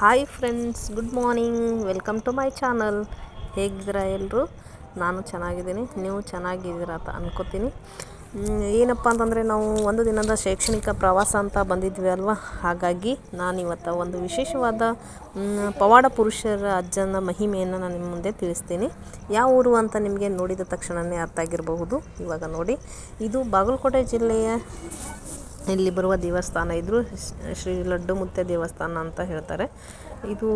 Hi friends, good morning. Welcome to my channel. ಹೇಗಿದ್ದೀರಾ ಎಲ್ಲರೂ ನಾನು ಚೆನ್ನಾಗಿದ್ದೀನಿ. ನೀವು ಚೆನ್ನಾಗಿದ್ದೀರಾ ಅಂತ ಅನ್ಕೋತೀನಿ. ಏನಪ್ಪ ಅಂತಂದರೆ ನಾವು ಒಂದು ದಿನದ ಶೈಕ್ಷಣಿಕ ಪ್ರವಾಸ ಅಂತ ಬಂದಿದ್ವಿ ಅಲ್ವಾ? ಹಾಗಾಗಿ ನಾನು ಇವತ್ತು ಒಂದು ವಿಶೇಷವಾದ ಪವಾಡ ಪುರುಷರ ಅಜ್ಜನ ಮಹಿಮೆಯನ್ನು ನಾನು ನಿಮ್ಮ ಮುಂದೆ ತಿಳಿಸ್ತೀನಿ. ಯಾವ ಊರು ಅಂತ ನಿಮಗೆ ನೋಡಿದ ತಕ್ಷಣವೇ ಅರ್ಥ ಆಗಿರಬಹುದು. ಇವಾಗ ನೋಡಿ. ಇದು ಬಾಗಲಕೋಟೆ ಜಿಲ್ಲೆಯ ಇಲ್ಲಿ ಬರುವ ದೇವಸ್ಥಾನ ಇದ್ರು ಶ್ರೀ ಲಡ್ಡು ಮುತ್ತೆ ದೇವಸ್ಥಾನ ಅಂತ ಹೇಳ್ತಾರೆ. ಇದು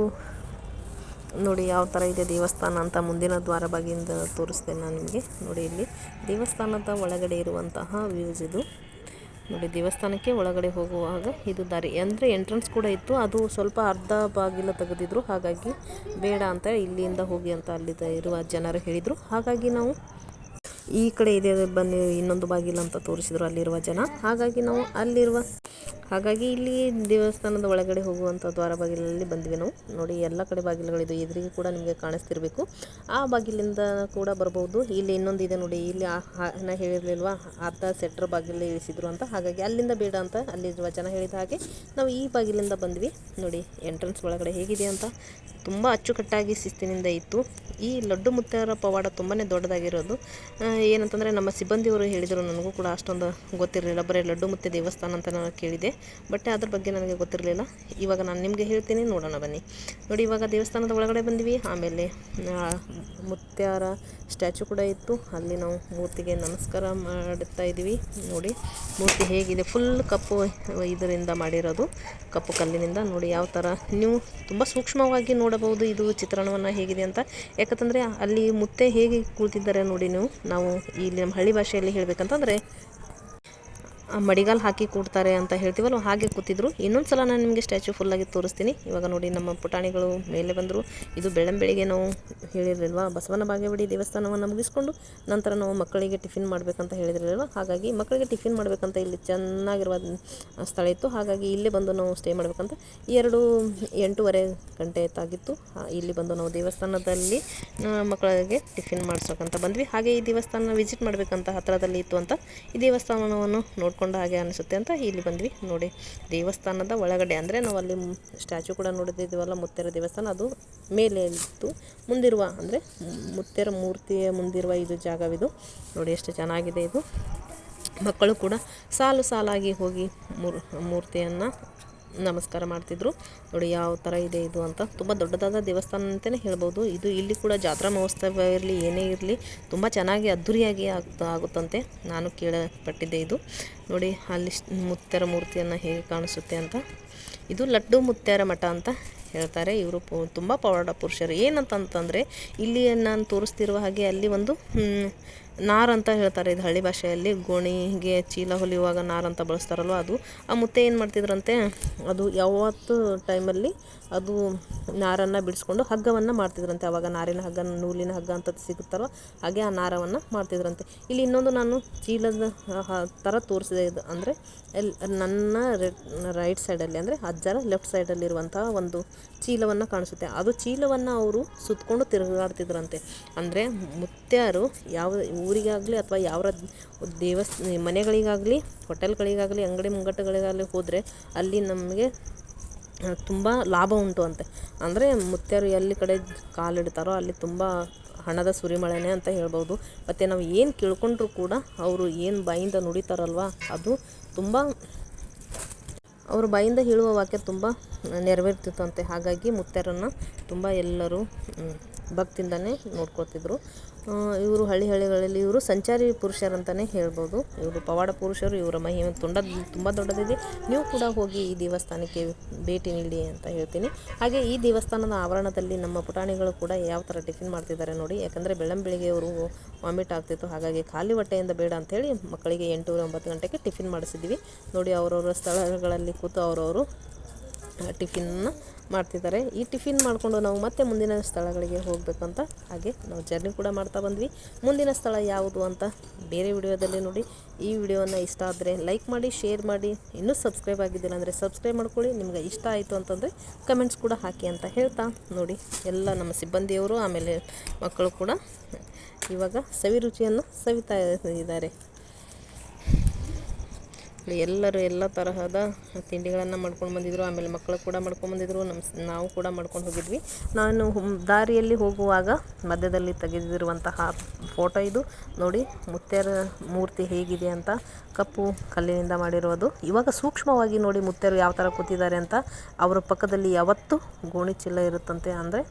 ನೋಡಿ ಯಾವ ಥರ ಇದೆ ದೇವಸ್ಥಾನ ಅಂತ ಮುಂದಿನ ದ್ವಾರ ಬಾಗಿಂದ ತೋರಿಸ್ತೇನೆ ನಾನು ನಿಮಗೆ. ನೋಡಿ ಇಲ್ಲಿ ದೇವಸ್ಥಾನದ ಒಳಗಡೆ ಇರುವಂತಹ ವ್ಯೂಸ್ ಇದು. ನೋಡಿ ದೇವಸ್ಥಾನಕ್ಕೆ ಒಳಗಡೆ ಹೋಗುವಾಗ ಇದು ದಾರಿ. ಅಂದರೆ ಎಂಟ್ರೆನ್ಸ್ ಕೂಡ ಇತ್ತು. ಅದು ಸ್ವಲ್ಪ ಅರ್ಧ ಬಾಗಿಲ ತೆಗೆದಿದ್ರು. ಹಾಗಾಗಿ ಬೇಡ ಅಂತ ಇಲ್ಲಿಂದ ಹೋಗಿ ಅಂತ ಅಲ್ಲಿ ಇರುವ ಜನರು ಹೇಳಿದರು. ಹಾಗಾಗಿ ನಾವು ಈ ಕಡೆ ಇದೆ ಬಂದು ಇನ್ನೊಂದು ಬಾಗಿಲು ಅಂತ ತೋರಿಸಿದ್ರು ಅಲ್ಲಿರುವ ಜನ. ಹಾಗಾಗಿ ನಾವು ಅಲ್ಲಿರುವ ಹಾಗಾಗಿ ಇಲ್ಲಿ ದೇವಸ್ಥಾನದ ಒಳಗಡೆ ಹೋಗುವಂಥ ದ್ವಾರ ಬಾಗಿಲಲ್ಲಿ ಬಂದ್ವಿ ನಾವು. ನೋಡಿ, ಎಲ್ಲ ಕಡೆ ಬಾಗಿಲುಗಳಿದು ಎದುರಿಗೆ ಕೂಡ ನಿಮಗೆ ಕಾಣಿಸ್ತಿರಬೇಕು. ಆ ಬಾಗಿಲಿಂದ ಕೂಡ ಬರ್ಬೋದು. ಇಲ್ಲಿ ಇನ್ನೊಂದು ಇದೆ ನೋಡಿ. ಇಲ್ಲಿ ನಾ ಹೇಳಿರಲಿಲ್ವಾ? ಅರ್ಧ ಸೆಟ್ರ್ ಬಾಗಿಲು ಇಳಿಸಿದ್ರು ಅಂತ. ಹಾಗಾಗಿ ಅಲ್ಲಿಂದ ಬೇಡ ಅಂತ ಅಲ್ಲಿರುವ ಜನ ಹೇಳಿದ ಹಾಗೆ ನಾವು ಈ ಬಾಗಿಲಿಂದ ಬಂದ್ವಿ. ನೋಡಿ ಎಂಟ್ರೆನ್ಸ್ ಒಳಗಡೆ ಹೇಗಿದೆ ಅಂತ. ತುಂಬ ಅಚ್ಚುಕಟ್ಟಾಗಿ ಶಿಸ್ತಿನಿಂದ ಇತ್ತು. ಈ ಲಡ್ಡು ಮುತ್ತರ ಪವಾಡ ತುಂಬಾ ದೊಡ್ಡದಾಗಿರೋದು. ಏನಂತಂದರೆ ನಮ್ಮ ಸಿಬ್ಬಂದಿಯವರು ಹೇಳಿದರು. ನನಗೂ ಕೂಡ ಅಷ್ಟೊಂದು ಗೊತ್ತಿರಲಿಲ್ಲ. ಬರೀ ಲಡ್ಡು ಮುತ್ತೆ ದೇವಸ್ಥಾನ ಅಂತ ನಾನು ಕೇಳಿದೆ ಬಟ್ ಅದ್ರ ಬಗ್ಗೆ ನನಗೆ ಗೊತ್ತಿರಲಿಲ್ಲ. ಇವಾಗ ನಾನು ನಿಮಗೆ ಹೇಳ್ತೀನಿ, ನೋಡೋಣ ಬನ್ನಿ. ನೋಡಿ, ಇವಾಗ ದೇವಸ್ಥಾನದ ಒಳಗಡೆ ಬಂದಿವಿ. ಆಮೇಲೆ ಮುತ್ಯಾರ ಸ್ಟ್ಯಾಚು ಕೂಡ ಇತ್ತು. ಅಲ್ಲಿ ನಾವು ಮೂರ್ತಿಗೆ ನಮಸ್ಕಾರ ಮಾಡುತ್ತಾ ಇದ್ದೀವಿ. ನೋಡಿ, ಮೂರ್ತಿ ಹೇಗಿದೆ? ಫುಲ್ ಕಪ್ಪು ಇದರಿಂದ ಮಾಡಿರೋದು. ಕಪ್ಪು ಕಲ್ಲಿನಿಂದ. ನೋಡಿ, ಯಾವ ಥರ ನೀವು ತುಂಬ ಸೂಕ್ಷ್ಮವಾಗಿ ನೋಡಬಹುದು ಇದು ಚಿತ್ರಣವನ್ನು ಹೇಗಿದೆ ಅಂತ. ಯಾಕಂತಂದರೆ ಅಲ್ಲಿ ಮುತ್ತೆ ಹೇಗೆ ಕೂತಿದ್ದಾರೆ ನೋಡಿ ನೀವು. ನಾವು ಇಲ್ಲಿ ನಮ್ಮ ಹಳ್ಳಿ ಭಾಷೆಯಲ್ಲಿ ಹೇಳಬೇಕಂತಂದರೆ ಮಡಿಗಾಲ್ ಹಾಕಿ ಕೂಡ್ತಾರೆ ಅಂತ ಹೇಳ್ತೀವಲ್ಲ ಹಾಗೆ ಕೂತಿದ್ರು. ಇನ್ನೊಂದು ಸಲ ನಾನು ನಿಮಗೆ ಸ್ಟ್ಯಾಚು ಫುಲ್ಲಾಗಿ ತೋರಿಸ್ತೀನಿ. ಇವಾಗ ನೋಡಿ ನಮ್ಮ ಪುಟಾಣಿಗಳು ಮೇಲೆ ಬಂದರು. ಇದು ಬೆಳ್ಳಂಬೆಳಿಗ್ಗೆ ನಾವು ಹೇಳಿರಲಿಲ್ವಾ ಬಸವನ ಬಾಗೇವಾಡಿ ದೇವಸ್ಥಾನವನ್ನು ಮುಗಿಸ್ಕೊಂಡು ನಂತರ ನಾವು ಮಕ್ಕಳಿಗೆ ಟಿಫಿನ್ ಮಾಡಬೇಕಂತ ಹೇಳಿದ್ರಲ್ವ? ಹಾಗಾಗಿ ಮಕ್ಕಳಿಗೆ ಟಿಫಿನ್ ಮಾಡಬೇಕಂತ ಇಲ್ಲಿ ಚೆನ್ನಾಗಿರುವ ಸ್ಥಳ ಇತ್ತು. ಹಾಗಾಗಿ ಇಲ್ಲೇ ಬಂದು ನಾವು ಸ್ಟೇ ಮಾಡಬೇಕಂತ ಎರಡು ಎಂಟೂವರೆ ಗಂಟೆ ತಾಗಿತ್ತು. ಇಲ್ಲಿ ಬಂದು ನಾವು ದೇವಸ್ಥಾನದಲ್ಲಿ ಮಕ್ಕಳಿಗೆ ಟಿಫಿನ್ ಮಾಡಿಸೋಕಂತ ಬಂದ್ವಿ. ಹಾಗೆ ಈ ದೇವಸ್ಥಾನ ವಿಸಿಟ್ ಮಾಡಬೇಕಂತ ಹತ್ತಿರದಲ್ಲಿ ಇತ್ತು ಅಂತ ಈ ದೇವಸ್ಥಾನವನ್ನು ನೋಡ್ಕೊಂಡು ಹಾಗೆ ಅನಿಸುತ್ತೆ ಅಂತ ಇಲ್ಲಿ ಬಂದ್ವಿ. ನೋಡಿ, ದೇವಸ್ಥಾನದ ಒಳಗಡೆ ಅಂದರೆ ನಾವು ಅಲ್ಲಿ ಸ್ಟ್ಯಾಚು ಕೂಡ ನೋಡಿದ್ದೀವಲ್ಲ, ಮುತ್ತೇರ ದೇವಸ್ಥಾನ. ಅದು ಮೇಲೆ ಇತ್ತು. ಮುಂದಿರುವ ಅಂದರೆ ಮುತ್ತೇರ ಮೂರ್ತಿಯ ಮುಂದಿರುವ ಇದು ಜಾಗವಿದು. ನೋಡಿ, ಎಷ್ಟು ಚೆನ್ನಾಗಿದೆ ಇದು. ಮಕ್ಕಳು ಕೂಡ ಸಾಲು ಸಾಲಾಗಿ ಹೋಗಿ ಮೂರ್, ಮೂರ್ತಿಯನ್ನು ನಮಸ್ಕಾರ ಮಾಡ್ತಿದ್ರು. ನೋಡಿ ಯಾವ ಥರ ಇದೆ ಇದು ಅಂತ. ತುಂಬ ದೊಡ್ಡದಾದ ದೇವಸ್ಥಾನ ಅಂತಲೇ ಹೇಳ್ಬೋದು. ಇದು ಇಲ್ಲಿ ಕೂಡ ಜಾತ್ರಾ ಮಹೋತ್ಸವ ಇರಲಿ, ಏನೇ ಇರಲಿ, ತುಂಬ ಚೆನ್ನಾಗಿ ಅದ್ಧೂರಿಯಾಗಿ ಆಗ್ತಾ ಆಗುತ್ತಂತೆ ನಾನು ಕೇಳಪಟ್ಟಿದ್ದೆ ಇದು. ನೋಡಿ, ಅಲ್ಲಿ ಮುತ್ತರ ಮೂರ್ತಿಯನ್ನು ಹೇಗೆ ಕಾಣಿಸುತ್ತೆ ಅಂತ. ಇದು ಲಡ್ಡು ಮುತ್ತ್ಯಾರ ಮಠ ಅಂತ ಹೇಳ್ತಾರೆ. ಇವರು ಪು, ತುಂಬ ಪವಾಡ ಪುರುಷರು. ಏನಂತಂತಂದರೆ, ಇಲ್ಲಿ ನಾನು ತೋರಿಸ್ತಿರುವ ಹಾಗೆ ಅಲ್ಲಿ ಒಂದು ಹ್ಮ್, ನಾರ್ ಅಂತ ಹೇಳ್ತಾರೆ ಇದು ಹಳ್ಳಿ ಭಾಷೆಯಲ್ಲಿ. ಗೋಣಿಗೆ ಚೀಲ ಹೊಲಿಯುವಾಗ ನಾರ್ ಅಂತ ಬಳಸ್ತಾರಲ್ವ ಅದು. ಆ ಮುತ್ತೆ ಏನು ಮಾಡ್ತಿದ್ರಂತೆ ಅದು ಯಾವತ್ತು ಟೈಮಲ್ಲಿ ಅದು ನಾರನ್ನು ಬಿಡಿಸ್ಕೊಂಡು ಹಗ್ಗವನ್ನು ಮಾಡ್ತಿದ್ರಂತೆ. ಆವಾಗ ನಾರಿನ ಹಗ್ಗ ನೂಲಿನ ಹಗ್ಗ ಅಂತ ಸಿಗುತ್ತಲ್ಲ ಹಾಗೆ ಆ ನಾರವನ್ನು ಮಾಡ್ತಿದ್ರಂತೆ. ಇಲ್ಲಿ ಇನ್ನೊಂದು ನಾನು ಚೀಲದ ಥರ ತೋರಿಸಿದೆ ಇದು. ಅಂದರೆ ಎಲ್ ನನ್ನ ರೈಟ್ ಸೈಡಲ್ಲಿ ಅಂದರೆ ಅಜ್ಜರ ಲೆಫ್ಟ್ ಸೈಡಲ್ಲಿರುವಂತಹ ಒಂದು ಚೀಲವನ್ನು ಕಾಣಿಸುತ್ತೆ. ಅದು ಚೀಲವನ್ನು ಅವರು ಸುತ್ತಕೊಂಡು ತಿರುಗಾಡ್ತಿದ್ರಂತೆ. ಅಂದರೆ ಮುತ್ಯಾರು ಯಾವ ಊರಿಗಾಗಲಿ ಅಥವಾ ಯಾವ ದೇವಸ್, ಮನೆಗಳಿಗಾಗಲಿ, ಹೋಟೆಲ್ಗಳಿಗಾಗಲಿ, ಅಂಗಡಿ ಮುಂಗಟ್ಟುಗಳಿಗಾಗಲಿ ಹೋದರೆ ಅಲ್ಲಿ ನಮಗೆ ತುಂಬ ಲಾಭ ಉಂಟು ಅಂತೆ. ಅಂದರೆ ಮುತ್ಯರು ಎಲ್ಲಿ ಕಡೆ ಕಾಲಿಡ್ತಾರೋ ಅಲ್ಲಿ ತುಂಬ ಹಣದ ಸುರಿಮಳೆನೆ ಅಂತ ಹೇಳ್ಬೋದು. ಮತ್ತು ನಾವು ಏನು ಕೇಳ್ಕೊಂಡ್ರೂ ಕೂಡ ಅವರು ಏನು ಬಾಯಿಂದ ನುಡಿತಾರಲ್ವ, ಅದು ತುಂಬ ಅವರು ಬಾಯಿಂದ ಹೇಳುವ ವಾಕ್ಯ ತುಂಬ ನೆರವೇರ್ತಿತ್ತಂತೆ ಹಾಗಾಗಿ ಮುತ್ಯರನ್ನು ತುಂಬ ಎಲ್ಲರೂ ಭಕ್ತಿಯಿಂದನೇ ನೋಡ್ಕೋತಿದ್ರು. ಇವರು ಹಳ್ಳಿ ಹಳ್ಳಿಗಳಲ್ಲಿ ಇವರು ಸಂಚಾರಿ ಪುರುಷರಂತಲೇ ಹೇಳ್ಬೋದು. ಇವರು ಪವಾಡ ಪುರುಷರು, ಇವರ ಮಹಿಮೆ ತುಂಡ ತುಂಬ ದೊಡ್ಡದಿದೆ. ನೀವು ಕೂಡ ಹೋಗಿ ಈ ದೇವಸ್ಥಾನಕ್ಕೆ ಭೇಟಿ ನೀಡಿ ಅಂತ ಹೇಳ್ತೀನಿ. ಹಾಗೆ ಈ ದೇವಸ್ಥಾನದ ಆವರಣದಲ್ಲಿ ನಮ್ಮ ಪುಟಾಣಿಗಳು ಕೂಡ ಯಾವ ಥರ ಟಿಫಿನ್ ಮಾಡ್ತಿದ್ದಾರೆ ನೋಡಿ. ಯಾಕಂದರೆ ಬೆಳ್ಳಂಬೆಳಿಗ್ಗೆ ಅವರು ವಾಮಿಟ್ ಆಗ್ತಿತ್ತು. ಹಾಗಾಗಿ ಖಾಲಿ ಹೊಟ್ಟೆಯಿಂದ ಬೇಡ ಅಂಥೇಳಿ ಮಕ್ಕಳಿಗೆ ಎಂಟೂವರೆ ಒಂಬತ್ತು ಗಂಟೆಗೆ ಟಿಫಿನ್ ಮಾಡಿಸಿದ್ವಿ. ನೋಡಿ ಅವರವರ ಸ್ಥಳಗಳಲ್ಲಿ ಕೂತು ಅವರವರು ಟಿಫಿನ್ನ ಮಾಡ್ತಿದ್ದಾರೆ. ಈ ಟಿಫಿನ್ ಮಾಡಿಕೊಂಡು ನಾವು ಮತ್ತೆ ಮುಂದಿನ ಸ್ಥಳಗಳಿಗೆ ಹೋಗಬೇಕಂತ ಹಾಗೆ ನಾವು ಜರ್ನಿ ಕೂಡ ಮಾಡ್ತಾ ಬಂದ್ವಿ. ಮುಂದಿನ ಸ್ಥಳ ಯಾವುದು ಅಂತ ಬೇರೆ ವಿಡಿಯೋದಲ್ಲಿ ನೋಡಿ. ಈ ವಿಡಿಯೋವನ್ನು ಇಷ್ಟ ಆದರೆ ಲೈಕ್ ಮಾಡಿ, ಶೇರ್ ಮಾಡಿ. ಇನ್ನೂ ಸಬ್ಸ್ಕ್ರೈಬ್ ಆಗಿದ್ದಿಲ್ಲ ಅಂದರೆ ಸಬ್ಸ್ಕ್ರೈಬ್ ಮಾಡ್ಕೊಳ್ಳಿ. ನಿಮ್ಗೆ ಇಷ್ಟ ಆಯಿತು ಅಂತಂದರೆ ಕಮೆಂಟ್ಸ್ ಕೂಡ ಹಾಕಿ ಅಂತ ಹೇಳ್ತಾ ನೋಡಿ. ಎಲ್ಲ ನಮ್ಮ ಸಿಬ್ಬಂದಿಯವರು, ಆಮೇಲೆ ಮಕ್ಕಳು ಕೂಡ ಇವಾಗ ಸವಿ ರುಚಿಯನ್ನು ಸವಿತಾ ಇದ್ದಾರೆ. ಎಲ್ಲರೂ ಎಲ್ಲ ತರಹದ ತಿಂಡಿಗಳನ್ನು ಮಾಡ್ಕೊಂಡು ಬಂದಿದ್ದರು ಆಮೇಲೆ ಮಕ್ಕಳು ಕೂಡ ಮಾಡ್ಕೊಂಡು ಬಂದಿದ್ದರು ನಮ್ಮ ನಾವು ಕೂಡ ಮಾಡ್ಕೊಂಡು ಹೋಗಿದ್ವಿ. ನಾನು ದಾರಿಯಲ್ಲಿ ಹೋಗುವಾಗ ಮಧ್ಯದಲ್ಲಿ ತೆಗೆದಿರುವಂತಹ ಫೋಟೋ ಇದು. ನೋಡಿ ಮುತ್ತೆರ ಮೂರ್ತಿ ಹೇಗಿದೆ ಅಂತ, ಕಪ್ಪು ಕಲ್ಲಿನಿಂದ ಮಾಡಿರೋದು. ಇವಾಗ ಸೂಕ್ಷ್ಮವಾಗಿ ನೋಡಿ ಮುತ್ಯರು ಯಾವ ಥರ ಕೂತಿದ್ದಾರೆ ಅಂತ, ಅವರ ಪಕ್ಕದಲ್ಲಿ ಯಾವತ್ತೂ ಗೋಣಿಚೀಲ ಇರುತ್ತಂತೆ ಅಂದರೆ,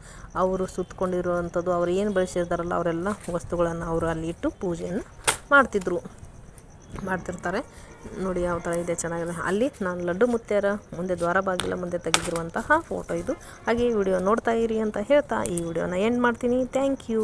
ಅವರು ಸುತ್ತಕೊಂಡಿರುವಂಥದ್ದು ಅವ್ರು ಏನು ಬೆಳೆಸಿರ್ತಾರಲ್ಲ ಅವರೆಲ್ಲ ವಸ್ತುಗಳನ್ನು ಅವರು ಅಲ್ಲಿ ಇಟ್ಟು ಪೂಜೆಯನ್ನು ಮಾಡ್ತಿದ್ರು, ಮಾಡ್ತಿರ್ತಾರೆ. ನೋಡಿ ಯಾವ ಥರ ಇದೆ, ಚೆನ್ನಾಗಿದೆ. ಅಲ್ಲಿ ನಾನು ಲಡ್ಡು ಮುತ್ಯಾರ ಮುಂದೆ ದ್ವಾರ ಬಾಗಿಲ ಮುಂದೆ ತೆಗೆದಿರುವಂತಹ ಫೋಟೋ ಇದು. ಹಾಗೆ ಈ ವಿಡಿಯೋ ನೋಡ್ತಾ ಇರಿ ಅಂತ ಹೇಳ್ತಾ ಈ ವಿಡಿಯೋನ ಎಂಡ್ ಮಾಡ್ತೀನಿ. Thank you